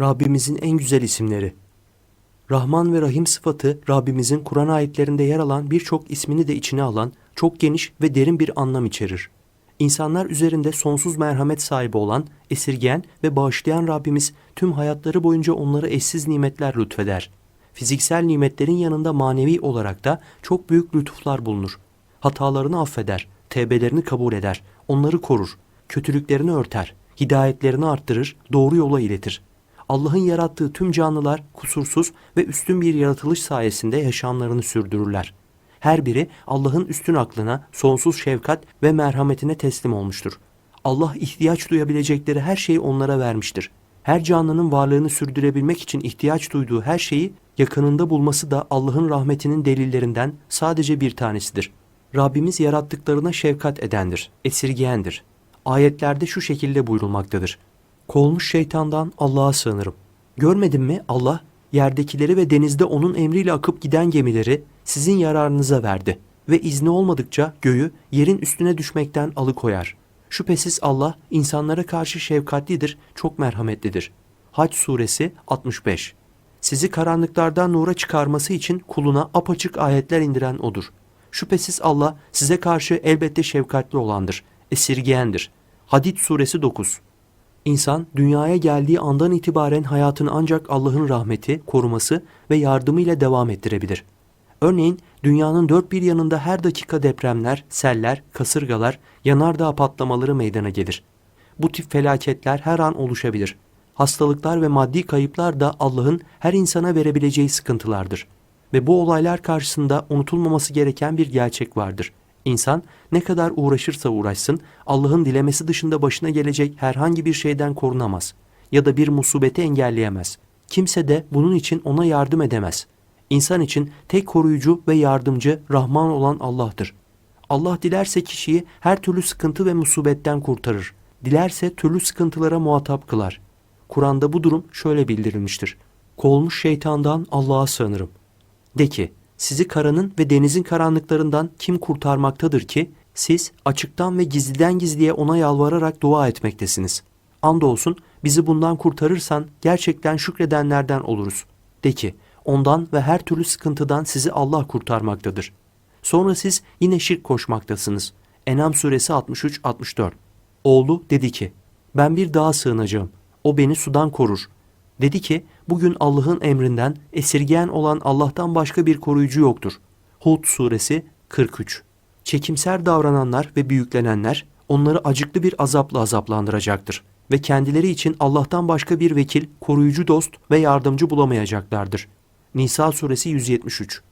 Rabbimizin en güzel isimleri. Rahman ve Rahim sıfatı Rabbimizin Kur'an ayetlerinde yer alan birçok ismini de içine alan çok geniş ve derin bir anlam içerir. İnsanlar üzerinde sonsuz merhamet sahibi olan, esirgeyen ve bağışlayan Rabbimiz tüm hayatları boyunca onlara eşsiz nimetler lütfeder. Fiziksel nimetlerin yanında manevi olarak da çok büyük lütuflar bulunur. Hatalarını affeder, tevbelerini kabul eder, onları korur, kötülüklerini örter, hidayetlerini arttırır, doğru yola iletir. Allah'ın yarattığı tüm canlılar kusursuz ve üstün bir yaratılış sayesinde yaşamlarını sürdürürler. Her biri Allah'ın üstün aklına, sonsuz şefkat ve merhametine teslim olmuştur. Allah ihtiyaç duyabilecekleri her şeyi onlara vermiştir. Her canlının varlığını sürdürebilmek için ihtiyaç duyduğu her şeyi yakınında bulması da Allah'ın rahmetinin delillerinden sadece bir tanesidir. Rabbimiz yarattıklarına şefkat edendir, esirgeyendir. Ayetlerde şu şekilde buyurulmaktadır. Kovulmuş şeytandan Allah'a sığınırım. Görmedin mi Allah yerdekileri ve denizde onun emriyle akıp giden gemileri sizin yararınıza verdi ve izni olmadıkça göğü yerin üstüne düşmekten alıkoyar. Şüphesiz Allah insanlara karşı şefkatlidir, çok merhametlidir. Hac suresi 65 Sizi karanlıklardan nura çıkarması için kuluna apaçık ayetler indiren odur. Şüphesiz Allah size karşı elbette şefkatli olandır, esirgeyendir. Hadid suresi 9 İnsan dünyaya geldiği andan itibaren hayatını ancak Allah'ın rahmeti, koruması ve yardımıyla devam ettirebilir. Örneğin dünyanın dört bir yanında her dakika depremler, seller, kasırgalar, yanardağ patlamaları meydana gelir. Bu tip felaketler her an oluşabilir. Hastalıklar ve maddi kayıplar da Allah'ın her insana verebileceği sıkıntılardır. Ve bu olaylar karşısında unutulmaması gereken bir gerçek vardır. İnsan ne kadar uğraşırsa uğraşsın Allah'ın dilemesi dışında başına gelecek herhangi bir şeyden korunamaz ya da bir musibeti engelleyemez. Kimse de bunun için ona yardım edemez. İnsan için tek koruyucu ve yardımcı Rahman olan Allah'tır. Allah dilerse kişiyi her türlü sıkıntı ve musibetten kurtarır. Dilerse türlü sıkıntılara muhatap kılar. Kur'an'da bu durum şöyle bildirilmiştir. Kovulmuş şeytandan Allah'a sığınırım. De ki, sizi karanın ve denizin karanlıklarından kim kurtarmaktadır ki siz açıktan ve gizliden gizliye ona yalvararak dua etmektesiniz. Andolsun bizi bundan kurtarırsan gerçekten şükredenlerden oluruz. De ki ondan ve her türlü sıkıntıdan sizi Allah kurtarmaktadır. Sonra siz yine şirk koşmaktasınız. Enam suresi 63-64 Oğlu dedi ki ben bir dağa sığınacağım. O beni sudan korur. Dedi ki bugün Allah'ın emrinden esirgeyen olan Allah'tan başka bir koruyucu yoktur. Hud suresi 43 Çekimser davrananlar ve büyüklenenler onları acıklı bir azapla azaplandıracaktır ve kendileri için Allah'tan başka bir vekil, koruyucu dost ve yardımcı bulamayacaklardır. Nisa suresi 173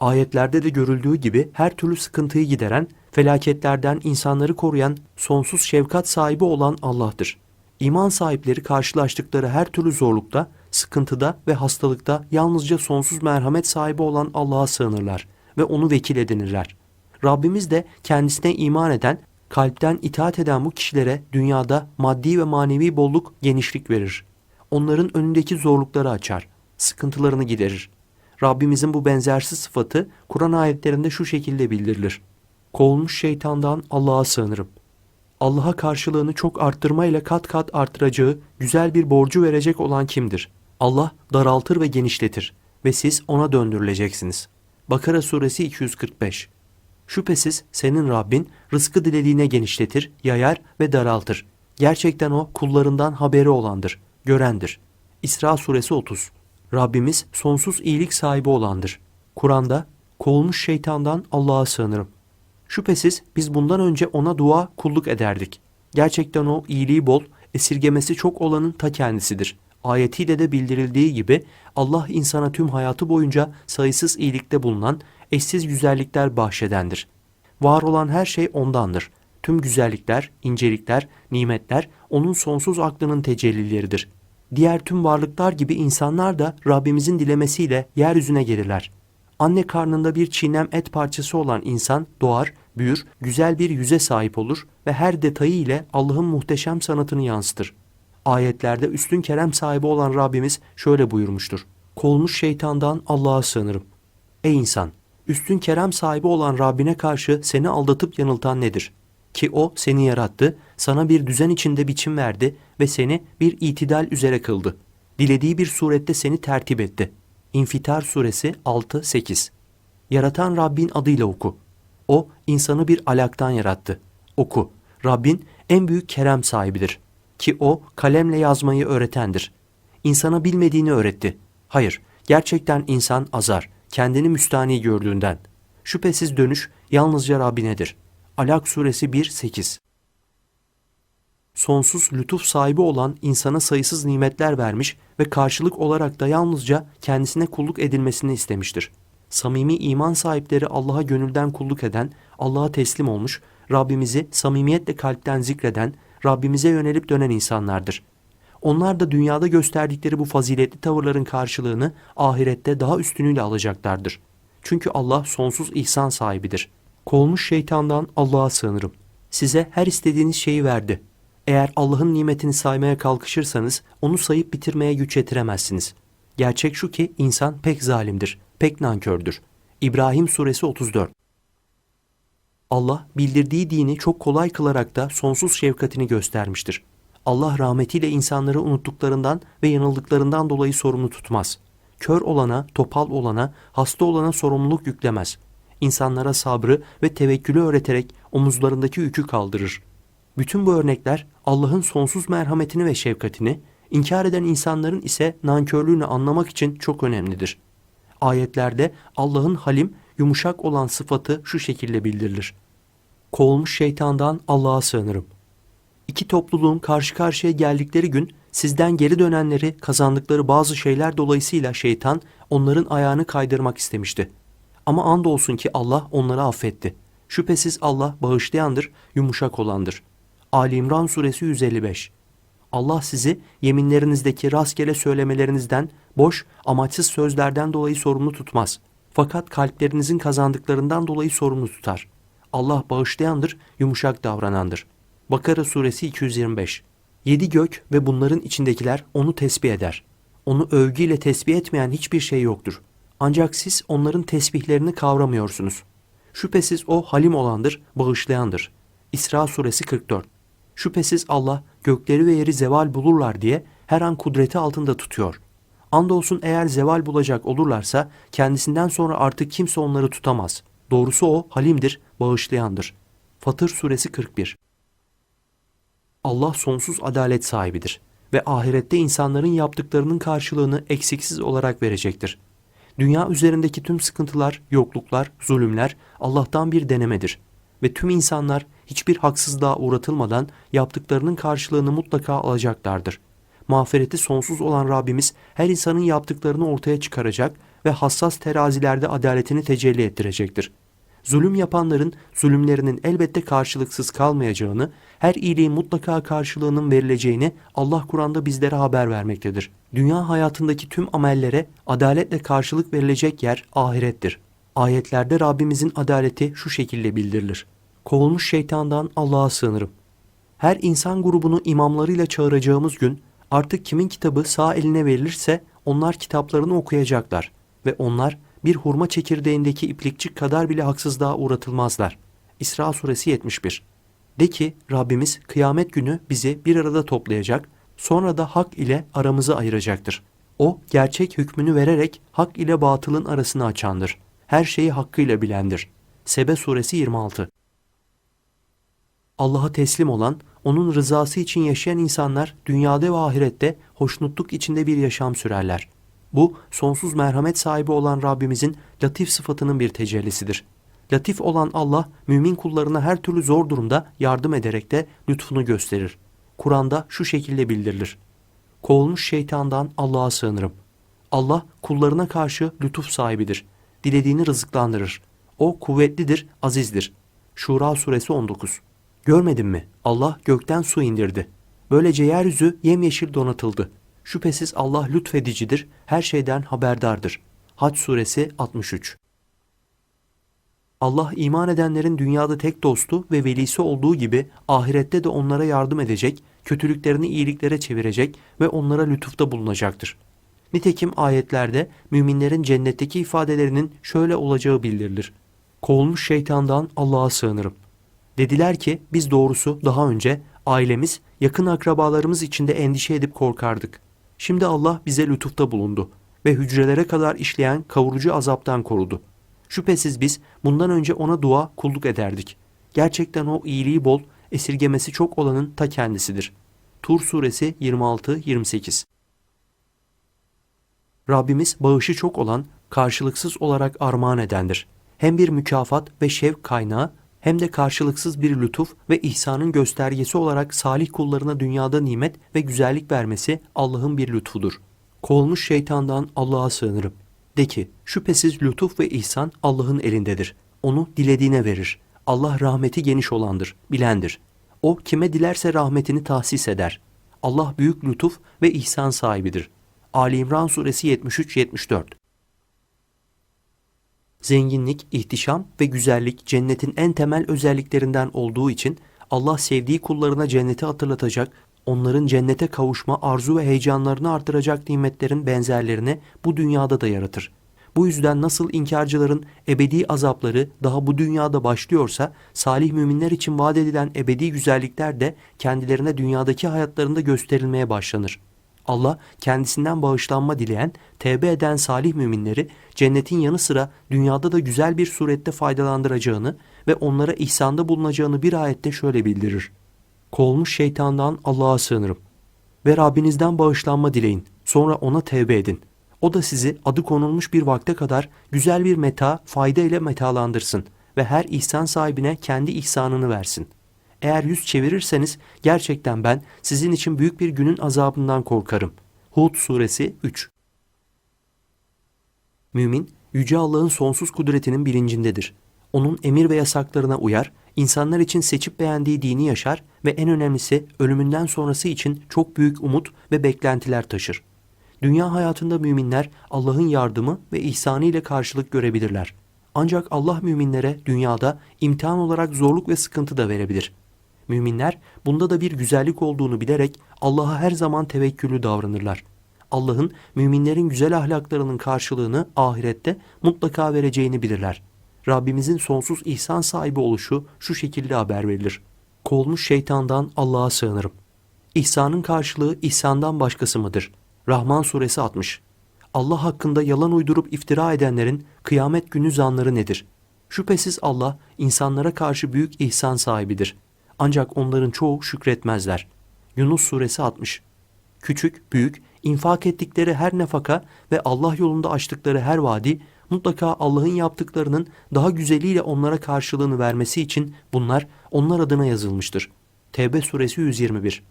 Ayetlerde de görüldüğü gibi her türlü sıkıntıyı gideren, felaketlerden insanları koruyan, sonsuz şefkat sahibi olan Allah'tır. İman sahipleri karşılaştıkları her türlü zorlukta, sıkıntıda ve hastalıkta yalnızca sonsuz merhamet sahibi olan Allah'a sığınırlar ve onu vekil edinirler. Rabbimiz de kendisine iman eden, kalpten itaat eden bu kişilere dünyada maddi ve manevi bolluk, genişlik verir. Onların önündeki zorlukları açar, sıkıntılarını giderir. Rabbimizin bu benzersiz sıfatı Kur'an ayetlerinde şu şekilde bildirilir. Kovulmuş şeytandan Allah'a sığınırım. Allah'a karşılığını çok arttırmayla kat kat artıracağı güzel bir borcu verecek olan kimdir? Allah daraltır ve genişletir ve siz ona döndürüleceksiniz. Bakara suresi 245 Şüphesiz senin Rabbin rızkı dilediğine genişletir, yayar ve daraltır. Gerçekten o kullarından haberi olandır, görendir. İsra suresi 30 Rabbimiz sonsuz iyilik sahibi olandır. Kur'an'da kovulmuş şeytandan Allah'a sığınırım. Şüphesiz biz bundan önce ona dua kulluk ederdik. Gerçekten o iyiliği bol, esirgemesi çok olanın ta kendisidir. Ayetiyle de bildirildiği gibi Allah insana tüm hayatı boyunca sayısız iyilikte bulunan, eşsiz güzellikler bahşedendir. Var olan her şey ondandır. Tüm güzellikler, incelikler, nimetler onun sonsuz aklının tecellileridir. Diğer tüm varlıklar gibi insanlar da Rabbimizin dilemesiyle yeryüzüne gelirler. Anne karnında bir çiğnem et parçası olan insan doğar, büyür, güzel bir yüze sahip olur ve her detayı ile Allah'ın muhteşem sanatını yansıtır. Ayetlerde üstün kerem sahibi olan Rabbimiz şöyle buyurmuştur. Kolmuş şeytandan Allah'a sığınırım. Ey insan! Üstün kerem sahibi olan Rabbine karşı seni aldatıp yanıltan nedir? Ki o seni yarattı, sana bir düzen içinde biçim verdi ve seni bir itidal üzere kıldı. Dilediği bir surette seni tertip etti. İnfitar suresi 6-8 Yaratan Rabbin adıyla oku. O insanı bir alaktan yarattı. Oku. Rabbin en büyük kerem sahibidir. Ki o kalemle yazmayı öğretendir. İnsana bilmediğini öğretti. Hayır, gerçekten insan azar, kendini müstani gördüğünden. Şüphesiz dönüş yalnızca Rabbinedir. Alak suresi 1-8 Sonsuz lütuf sahibi olan insana sayısız nimetler vermiş ve karşılık olarak da yalnızca kendisine kulluk edilmesini istemiştir. Samimi iman sahipleri Allah'a gönülden kulluk eden, Allah'a teslim olmuş, Rabbimizi samimiyetle kalpten zikreden, Rabbimize yönelip dönen insanlardır. Onlar da dünyada gösterdikleri bu faziletli tavırların karşılığını ahirette daha üstünüyle alacaklardır. Çünkü Allah sonsuz ihsan sahibidir. Kovulmuş şeytandan Allah'a sığınırım. Size her istediğiniz şeyi verdi. Eğer Allah'ın nimetini saymaya kalkışırsanız onu sayıp bitirmeye güç yetiremezsiniz. Gerçek şu ki insan pek zalimdir, pek nankördür. İbrahim suresi 34 Allah bildirdiği dini çok kolay kılarak da sonsuz şefkatini göstermiştir. Allah rahmetiyle insanları unuttuklarından ve yanıldıklarından dolayı sorumlu tutmaz. Kör olana, topal olana, hasta olana sorumluluk yüklemez. İnsanlara sabrı ve tevekkülü öğreterek omuzlarındaki yükü kaldırır. Bütün bu örnekler Allah'ın sonsuz merhametini ve şefkatini, inkar eden insanların ise nankörlüğünü anlamak için çok önemlidir. Ayetlerde Allah'ın halim, yumuşak olan sıfatı şu şekilde bildirilir. Kovulmuş şeytandan Allah'a sığınırım. İki topluluğun karşı karşıya geldikleri gün sizden geri dönenleri kazandıkları bazı şeyler dolayısıyla şeytan onların ayağını kaydırmak istemişti. Ama andolsun ki Allah onları affetti. Şüphesiz Allah bağışlayandır, yumuşak olandır. Ali İmran suresi 155 Allah sizi yeminlerinizdeki rastgele söylemelerinizden, boş, amaçsız sözlerden dolayı sorumlu tutmaz. Fakat kalplerinizin kazandıklarından dolayı sorumlu tutar. Allah bağışlayandır, yumuşak davranandır. Bakara suresi 225 Yedi gök ve bunların içindekiler onu tesbih eder. Onu övgüyle tesbih etmeyen hiçbir şey yoktur. Ancak siz onların tesbihlerini kavramıyorsunuz. Şüphesiz o halim olandır, bağışlayandır. İsra suresi 44 Şüphesiz Allah gökleri ve yeri zeval bulurlar diye her an kudreti altında tutuyor. Andolsun eğer zeval bulacak olurlarsa kendisinden sonra artık kimse onları tutamaz. Doğrusu o halimdir, bağışlayandır. Fatır suresi 41 Allah sonsuz adalet sahibidir ve ahirette insanların yaptıklarının karşılığını eksiksiz olarak verecektir. Dünya üzerindeki tüm sıkıntılar, yokluklar, zulümler Allah'tan bir denemedir ve tüm insanlar hiçbir haksızlığa uğratılmadan yaptıklarının karşılığını mutlaka alacaklardır. Mağfireti sonsuz olan Rabbimiz her insanın yaptıklarını ortaya çıkaracak ve hassas terazilerde adaletini tecelli ettirecektir. Zulüm yapanların zulümlerinin elbette karşılıksız kalmayacağını, her iyiliğin mutlaka karşılığının verileceğini Allah Kur'an'da bizlere haber vermektedir. Dünya hayatındaki tüm amellere adaletle karşılık verilecek yer ahirettir. Ayetlerde Rabbimizin adaleti şu şekilde bildirilir. Kovulmuş şeytandan Allah'a sığınırım. Her insan grubunu imamlarıyla çağıracağımız gün artık kimin kitabı sağ eline verilirse onlar kitaplarını okuyacaklar ve onlar bir hurma çekirdeğindeki iplikçik kadar bile haksızlığa uğratılmazlar. İsra suresi 71 De ki Rabbimiz kıyamet günü bizi bir arada toplayacak, sonra da hak ile aramızı ayıracaktır. O gerçek hükmünü vererek hak ile batılın arasını açandır. Her şeyi hakkıyla bilendir. Sebe suresi 26 Allah'a teslim olan, onun rızası için yaşayan insanlar dünyada ve ahirette hoşnutluk içinde bir yaşam sürerler. Bu sonsuz merhamet sahibi olan Rabbimizin latif sıfatının bir tecellisidir. Latif olan Allah mümin kullarına her türlü zor durumda yardım ederek de lütfunu gösterir. Kur'an'da şu şekilde bildirilir. Kovulmuş şeytandan Allah'a sığınırım. Allah kullarına karşı lütuf sahibidir. Dilediğini rızıklandırır. O kuvvetlidir, azizdir. Şura suresi 19 Görmedin mi? Allah gökten su indirdi. Böylece yeryüzü yemyeşil donatıldı. Şüphesiz Allah lütfedicidir, her şeyden haberdardır. Hac suresi 63 Allah iman edenlerin dünyada tek dostu ve velisi olduğu gibi ahirette de onlara yardım edecek, kötülüklerini iyiliklere çevirecek ve onlara lütufta bulunacaktır. Nitekim ayetlerde müminlerin cennetteki ifadelerinin şöyle olacağı bildirilir. Kovulmuş şeytandan Allah'a sığınırım. Dediler ki biz doğrusu daha önce ailemiz, yakın akrabalarımız içinde endişe edip korkardık. Şimdi Allah bize lütufta bulundu ve hücrelere kadar işleyen kavurucu azaptan korudu. Şüphesiz biz bundan önce ona dua kulluk ederdik. Gerçekten o iyiliği bol, esirgemesi çok olanın ta kendisidir. Tur suresi 26-28 Rabbimiz bağışı çok olan, karşılıksız olarak armağan edendir. Hem bir mükafat ve şevk kaynağı hem de karşılıksız bir lütuf ve ihsanın göstergesi olarak salih kullarına dünyada nimet ve güzellik vermesi Allah'ın bir lütfudur. Kovulmuş şeytandan Allah'a sığınırım. De ki, şüphesiz lütuf ve ihsan Allah'ın elindedir. Onu dilediğine verir. Allah rahmeti geniş olandır, bilendir. O kime dilerse rahmetini tahsis eder. Allah büyük lütuf ve ihsan sahibidir. Ali İmran suresi 73-74 Zenginlik, ihtişam ve güzellik cennetin en temel özelliklerinden olduğu için Allah sevdiği kullarına cenneti hatırlatacak, onların cennete kavuşma arzu ve heyecanlarını artıracak nimetlerin benzerlerini bu dünyada da yaratır. Bu yüzden nasıl inkarcıların ebedi azapları daha bu dünyada başlıyorsa, salih müminler için vaat edilen ebedi güzellikler de kendilerine dünyadaki hayatlarında gösterilmeye başlanır. Allah kendisinden bağışlanma dileyen, tevbe eden salih müminleri cennetin yanı sıra dünyada da güzel bir surette faydalandıracağını ve onlara ihsanda bulunacağını bir ayette şöyle bildirir. Kovulmuş şeytandan Allah'a sığınırım. Ve Rabbinizden bağışlanma dileyin. Sonra ona tevbe edin. O da sizi adı konulmuş bir vakte kadar güzel bir meta, fayda ile metalandırsın ve her ihsan sahibine kendi ihsanını versin. Eğer yüz çevirirseniz gerçekten ben sizin için büyük bir günün azabından korkarım. Hud suresi 3 Mümin, Yüce Allah'ın sonsuz kudretinin bilincindedir. Onun emir ve yasaklarına uyar, insanlar için seçip beğendiği dini yaşar ve en önemlisi ölümünden sonrası için çok büyük umut ve beklentiler taşır. Dünya hayatında müminler Allah'ın yardımı ve ihsanı ile karşılık görebilirler. Ancak Allah müminlere dünyada imtihan olarak zorluk ve sıkıntı da verebilir. Müminler bunda da bir güzellik olduğunu bilerek Allah'a her zaman tevekküllü davranırlar. Allah'ın müminlerin güzel ahlaklarının karşılığını ahirette mutlaka vereceğini bilirler. Rabbimizin sonsuz ihsan sahibi oluşu şu şekilde haber verilir. Kovulmuş şeytandan Allah'a sığınırım. İhsanın karşılığı ihsandan başkası mıdır? Rahman suresi 60 Allah hakkında yalan uydurup iftira edenlerin kıyamet günü zanları nedir? Şüphesiz Allah insanlara karşı büyük ihsan sahibidir. Ancak onların çoğu şükretmezler. Yunus suresi 60 Küçük, büyük, infak ettikleri her nefaka ve Allah yolunda açtıkları her vadi mutlaka Allah'ın yaptıklarının daha güzeliyle onlara karşılığını vermesi için bunlar onlar adına yazılmıştır. Tevbe suresi 121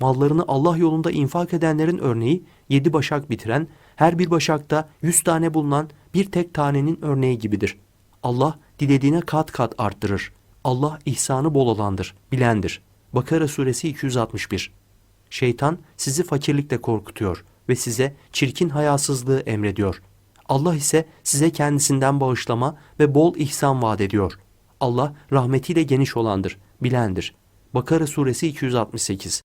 Mallarını Allah yolunda infak edenlerin örneği yedi başak bitiren, her bir başakta yüz tane bulunan bir tek tanenin örneği gibidir. Allah dilediğine kat kat arttırır. Allah ihsanı bol olandır, bilendir. Bakara suresi 261 Şeytan sizi fakirlikle korkutuyor ve size çirkin hayasızlığı emrediyor. Allah ise size kendisinden bağışlama ve bol ihsan vaat ediyor. Allah rahmetiyle geniş olandır, bilendir. Bakara suresi 268